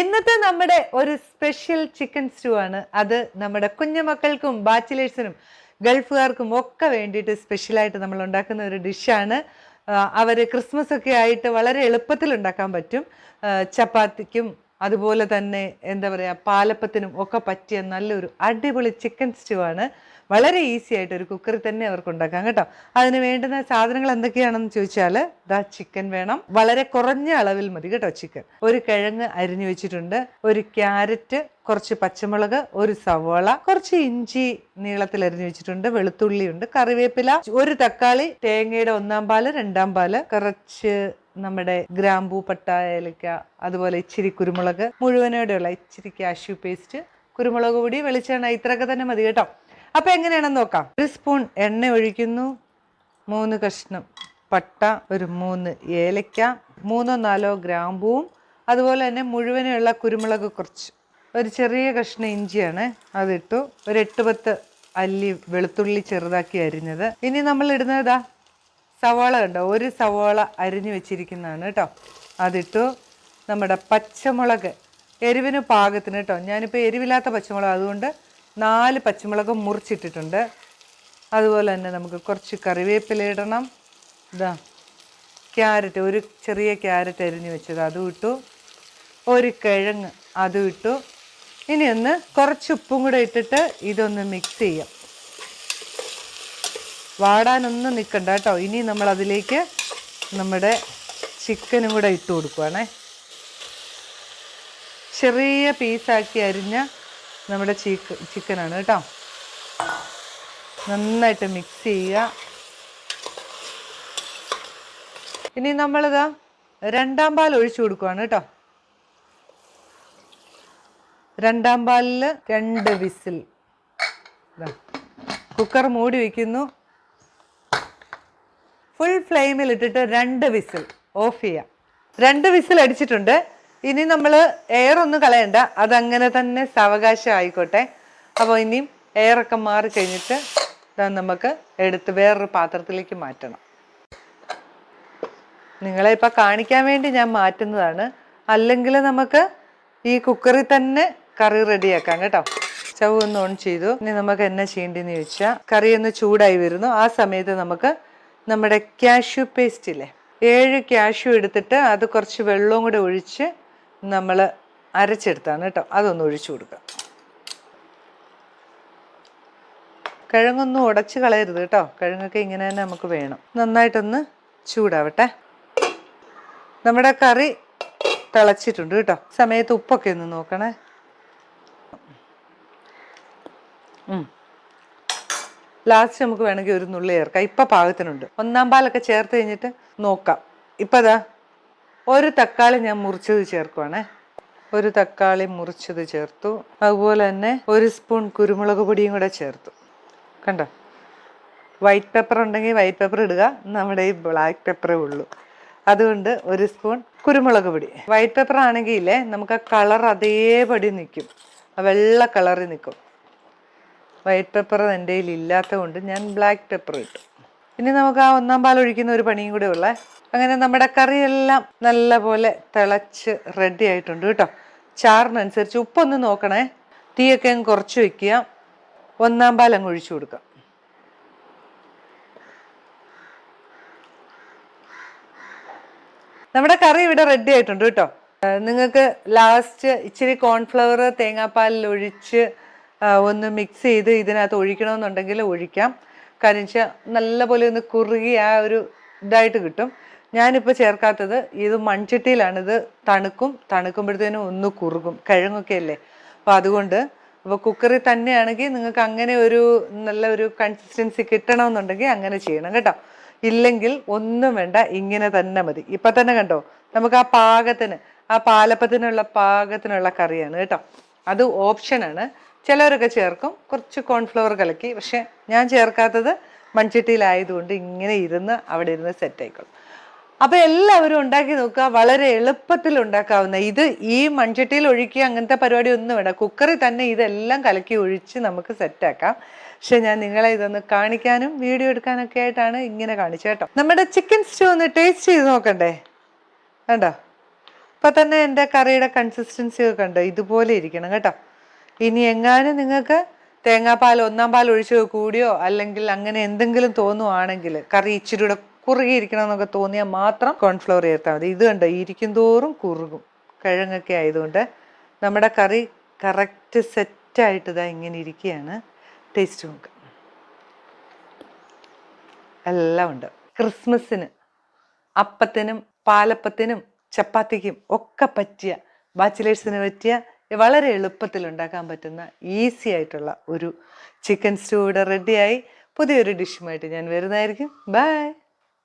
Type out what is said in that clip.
ഇന്നത്തെ നമ്മുടെ ഒരു സ്പെഷ്യൽ ചിക്കൻ സ്റ്റൂ ആണ്. അത് നമ്മുടെ കുഞ്ഞുമക്കൾക്കും ബാച്ചിലേഴ്സിനും ഗൾഫുകാർക്കും ഒക്കെ വേണ്ടിയിട്ട് സ്പെഷ്യലായിട്ട് നമ്മൾ ഉണ്ടാക്കുന്ന ഒരു ഡിഷാണ് അവർ ക്രിസ്മസ് ഒക്കെ ആയിട്ട് വളരെ എളുപ്പത്തിൽ ഉണ്ടാക്കാൻ പറ്റും. ചപ്പാത്തിക്കും അതുപോലെ തന്നെ എന്താ പറയുക പാലപ്പത്തിനും ഒക്കെ പറ്റിയ നല്ലൊരു അടിപൊളി ചിക്കൻ സ്റ്റൂ ആണ്. വളരെ ഈസി ആയിട്ട് ഒരു കുക്കറിൽ തന്നെ അവർക്ക് ഉണ്ടാക്കാം കേട്ടോ. അതിന് വേണ്ടുന്ന സാധനങ്ങൾ എന്തൊക്കെയാണെന്ന് ചോദിച്ചാൽ ദാ ചിക്കൻ വേണം. വളരെ കുറഞ്ഞ അളവിൽ മതി കേട്ടോ ചിക്കൻ ഒരു കിഴങ്ങ് അരിഞ്ഞു വെച്ചിട്ടുണ്ട്. ഒരു ക്യാരറ്റ് കുറച്ച് പച്ചമുളക് ഒരു സവോള കുറച്ച് ഇഞ്ചി നീളത്തിൽ അരിഞ്ഞു വെച്ചിട്ടുണ്ട്. വെളുത്തുള്ളി ഉണ്ട് കറിവേപ്പില ഒരു തക്കാളി തേങ്ങയുടെ ഒന്നാം പാൽ രണ്ടാം പാൽ കുറച്ച് നമ്മുടെ ഗ്രാമ്പൂ പട്ട ഏലക്ക അതുപോലെ ഇച്ചിരി കുരുമുളക് മുഴുവനോടെയുള്ള ഇച്ചിരി കാഷ്യൂ പേസ്റ്റ് കുരുമുളക് പൊടി വെളിച്ചെണ്ണ ഇത്രയൊക്കെ തന്നെ മതി കേട്ടോ. അപ്പോൾ എങ്ങനെയാണെന്ന് നോക്കാം. ഒരു സ്പൂൺ എണ്ണ ഒഴിക്കുന്നു. മൂന്ന് കഷ്ണം പട്ട ഒരു മൂന്ന് ഏലക്ക മൂന്നോ നാലോ ഗ്രാമ്പൂവും അതുപോലെ തന്നെ മുഴുവനുള്ള കുരുമുളക് കുറച്ച്. ഒരു ചെറിയ കഷ്ണം ഇഞ്ചിയാണ് അതിട്ടു. ഒരു എട്ട് പത്ത് അല്ലി വെളുത്തുള്ളി ചെറുതാക്കി അരിഞ്ഞത്. ഇനി നമ്മൾ ഇടുന്നതാ സവാള കണ്ടോ? ഒരു സവാള അരിഞ്ഞു വെച്ചിരിക്കുന്നതാണ് കേട്ടോ. അതിട്ടു നമ്മുടെ പച്ചമുളക് എരിവിന് പാകത്തിന് കേട്ടോ. ഞാനിപ്പോൾ എരിവില്ലാത്ത പച്ചമുളക് അതുകൊണ്ട് നാല് പച്ചമുളക് മുറിച്ചിട്ടിട്ടുണ്ട്. അതുപോലെ തന്നെ നമുക്ക് കുറച്ച് കറിവേപ്പില ഇടണം. ഇതാ ക്യാരറ്റ് ഒരു ചെറിയ ക്യാരറ്റ് അരിഞ്ഞു വെച്ചത് അതും ഇട്ടു. ഒരു കിഴങ്ങ് അതും ഇട്ടു. ഇനി ഒന്ന് കുറച്ച് ഉപ്പും കൂടെ ഇട്ടിട്ട് ഇതൊന്ന് മിക്സ് ചെയ്യാം. വാടാനൊന്നും നിൽക്കണ്ട കേട്ടോ. ഇനി നമ്മൾ അതിലേക്ക് നമ്മുടെ ചിക്കനും കൂടെ ഇട്ട് കൊടുക്കുവാണേ. ചെറിയ പീസാക്കി അരിഞ്ഞ നമ്മുടെ ചീക്ക് ചിക്കനാണ് കേട്ടോ. നന്നായിട്ട് മിക്സ് ചെയ്യുക. ഇനി നമ്മളിതാ രണ്ടാം പാൽ ഒഴിച്ചു കൊടുക്കുവാണ് കേട്ടോ. രണ്ടാം പാലിൽ രണ്ട് വിസിൽ. കുക്കർ മൂടി വയ്ക്കുന്നു ഫുൾ ഫ്ലെയിമിൽ ഇട്ടിട്ട് രണ്ട് വിസിൽ ഓഫ് ചെയ്യാം. രണ്ട് വിസിൽ അടിച്ചിട്ടുണ്ട്. ഇനി നമ്മൾ എയർ ഒന്നും കളയണ്ട. അതങ്ങനെ തന്നെ സാവകാശം ആയിക്കോട്ടെ അപ്പോൾ ഇനിയും എയറൊക്കെ മാറി കഴിഞ്ഞിട്ട് നമുക്ക് എടുത്ത് വേറൊരു പാത്രത്തിലേക്ക് മാറ്റണം. നിങ്ങളെ ഇപ്പം കാണിക്കാൻ വേണ്ടി ഞാൻ മാറ്റുന്നതാണ്. അല്ലെങ്കിൽ നമുക്ക് ഈ കുക്കറിൽ തന്നെ കറി റെഡിയാക്കാം കേട്ടോ. ചവ് ഒന്ന് ഓൺ ചെയ്തു. ഇനി നമുക്ക് എന്നാ ചെയ്യേണ്ടതെന്ന് ചോദിച്ചാൽ കറി ഒന്ന് ചൂടായി വരുന്നു. ആ സമയത്ത് നമുക്ക് നമ്മുടെ കാഷ്യൂ പേസ്റ്റ് ഇല്ലേ? ഏഴ് കാഷ്യൂ എടുത്തിട്ട് അത് കുറച്ച് വെള്ളവും കൂടെ ഒഴിച്ച് നമ്മൾ അരച്ചെടുത്താണ് കേട്ടോ. അതൊന്ന് ഒഴിച്ചു കൊടുക്കുക. കിഴങ്ങൊന്നും ഉടച്ച് കളയരുത് കേട്ടോ. കിഴങ്ങൊക്കെ ഇങ്ങനെ തന്നെ നമുക്ക് വേണം. നന്നായിട്ടൊന്ന് ചൂടാവട്ടെ. നമ്മുടെ കറി തിളച്ചിട്ടുണ്ട് കേട്ടോ. സമയത്ത് ഉപ്പൊക്കെ ഒന്ന് നോക്കണേ. ലാസ്റ്റ് നമുക്ക് വേണമെങ്കിൽ ഒരു നുള്ളി ചേർക്കാം. ഇപ്പം പാകത്തിനുണ്ട്. ഒന്നാം പാലൊക്കെ ചേർത്ത് കഴിഞ്ഞിട്ട് നോക്കാം. ഇപ്പം അതാ ഒരു തക്കാളി ഞാൻ മുറിച്ചത് ചേർക്കുവാണേ. ഒരു തക്കാളി മുറിച്ചത് ചേർത്തു. അതുപോലെ തന്നെ ഒരു സ്പൂൺ കുരുമുളക് പൊടിയും കൂടെ ചേർത്തു. കണ്ടോ? വൈറ്റ് പെപ്പർ ഉണ്ടെങ്കിൽ വൈറ്റ് പെപ്പർ ഇടുക. നമ്മുടെ ഈ ബ്ലാക്ക് പെപ്പറേ ഉള്ളൂ. അതുകൊണ്ട് ഒരു സ്പൂൺ കുരുമുളക് പൊടി. വൈറ്റ് പെപ്പർ ആണെങ്കിൽ നമുക്ക് ആ കളർ അതേപടി നിൽക്കും. വെള്ള കളറിൽ നിൽക്കും. വൈറ്റ് പെപ്പർ എന്റെ കയ്യിൽ ഇല്ലാത്തത് കൊണ്ട് ഞാൻ ബ്ലാക്ക് പെപ്പർ ഇട്ടു. ഇനി നമുക്ക് ആ ഒന്നാം പാൽ ഒഴിക്കുന്ന ഒരു പണിയും കൂടെ ഉള്ളേ. അങ്ങനെ നമ്മുടെ കറിയെല്ലാം നല്ല പോലെ തിളച്ച് റെഡി ആയിട്ടുണ്ട് കേട്ടോ. ചാറിനനുസരിച്ച് ഉപ്പൊന്ന് നോക്കണേ. തീയൊക്കെ അങ്ങ് കുറച്ച് വെക്കുക. ഒന്നാം പാൽ അങ്ങ് ഒഴിച്ചു കൊടുക്കാം നമ്മുടെ കറി ഇവിടെ റെഡി ആയിട്ടുണ്ട് കേട്ടോ. നിങ്ങൾക്ക് ലാസ്റ്റ് ഇച്ചിരി കോൺഫ്ലവർ തേങ്ങാപ്പാലിൽ ഒഴിച്ച് ഒന്ന് മിക്സ് ചെയ്ത് ഇതിനകത്ത് ഒഴിക്കണമെന്നുണ്ടെങ്കിൽ ഒഴിക്കാം. കാരണം വെച്ചാൽ നല്ലപോലെ ഒന്ന് കുറുകി ആ ഒരു ഇതായിട്ട് കിട്ടും. ഞാനിപ്പോൾ ചേർക്കാത്തത് ഇത് മൺചട്ടിയിലാണ് ഇത് തണുക്കും തണുക്കുമ്പോഴത്തേനും ഒന്ന് കുറുകും. കിഴങ്ങൊക്കെ അല്ലേ? അപ്പോൾ അതുകൊണ്ട് അപ്പോൾ കുക്കറിൽ തന്നെയാണെങ്കിൽ നിങ്ങൾക്ക് അങ്ങനെ ഒരു നല്ല ഒരു കൺസിസ്റ്റൻസി കിട്ടണമെന്നുണ്ടെങ്കിൽ അങ്ങനെ ചെയ്യണം കേട്ടോ. ഇല്ലെങ്കിൽ ഒന്നും വേണ്ട ഇങ്ങനെ തന്നെ മതി. ഇപ്പം തന്നെ കണ്ടോ? നമുക്ക് ആ പാകത്തിന് ആ പാലപ്പത്തിനുള്ള പാകത്തിനുള്ള കറിയാണ് കേട്ടോ. അത് ഓപ്ഷനാണ് ചിലവരൊക്കെ ചേർക്കും. കുറച്ച് കോൺഫ്ലവർ കലക്കി. പക്ഷെ ഞാൻ ചേർക്കാത്തത് മൺചട്ടിയിലായതുകൊണ്ട് ഇങ്ങനെ ഇരുന്ന് അവിടെ ഇരുന്ന് സെറ്റ് ആയിക്കോളും. അപ്പൊ എല്ലാവരും ഉണ്ടാക്കി നോക്കുക. വളരെ എളുപ്പത്തിൽ ഉണ്ടാക്കാവുന്ന ഇത് ഈ മൺചട്ടിയിൽ ഒഴിക്കുക അങ്ങനത്തെ പരിപാടി ഒന്നും വേണ്ട. കുക്കറിൽ തന്നെ ഇതെല്ലാം കലക്കി ഒഴിച്ച് നമുക്ക് സെറ്റാക്കാം പക്ഷെ ഞാൻ നിങ്ങളെ ഇതൊന്ന് കാണിക്കാനും വീഡിയോ എടുക്കാനൊക്കെ ആയിട്ടാണ് ഇങ്ങനെ കാണിച്ചത് കേട്ടോ. നമ്മുടെ ചിക്കൻ സ്റ്റൂ ഒന്ന് ടേസ്റ്റ് ചെയ്ത് നോക്കണ്ടേ? വേണ്ടോ ഇപ്പൊ തന്നെ എന്റെ കറിയുടെ കൺസിസ്റ്റൻസി ഒക്കെ ഉണ്ട് ഇതുപോലെ ഇരിക്കണം കേട്ടോ. ഇനി എങ്ങാനും നിങ്ങൾക്ക് തേങ്ങാപ്പാൽ ഒന്നാം പാൽ ഒഴിച്ച് കൂടിയോ അല്ലെങ്കിൽ അങ്ങനെ എന്തെങ്കിലും തോന്നുവാണെങ്കിൽ കറി ഇച്ചിരി കൂടെ കുറുകിയിരിക്കണം എന്നൊക്കെ തോന്നിയാൽ മാത്രം കോൺഫ്ലവർ ചേർത്താൽ മതി. ഇത് കണ്ടോ ഇരിക്കും തോറും കുറുകും. കിഴങ്ങൊക്കെ ആയതുകൊണ്ട് നമ്മുടെ കറി കറക്റ്റ് സെറ്റായിട്ട് ഇതാ ഇങ്ങനെ ഇരിക്കുകയാണ്. ടേസ്റ്റ് നോക്ക്. എല്ലാം ഉണ്ട്. ക്രിസ്മസിന് അപ്പത്തിനും പാലപ്പത്തിനും ചപ്പാത്തിക്കും ഒക്കെ പറ്റിയ ബാച്ചിലേഴ്സിന് പറ്റിയ വളരെ എളുപ്പത്തിൽ ഉണ്ടാക്കാൻ പറ്റുന്ന ഈസി ആയിട്ടുള്ള ഒരു ചിക്കൻ സ്റ്റൂ ഇവിടെ റെഡിയായി പുതിയൊരു ഡിഷുമായിട്ട് ഞാൻ വരുന്നതായിരിക്കും. ബൈ.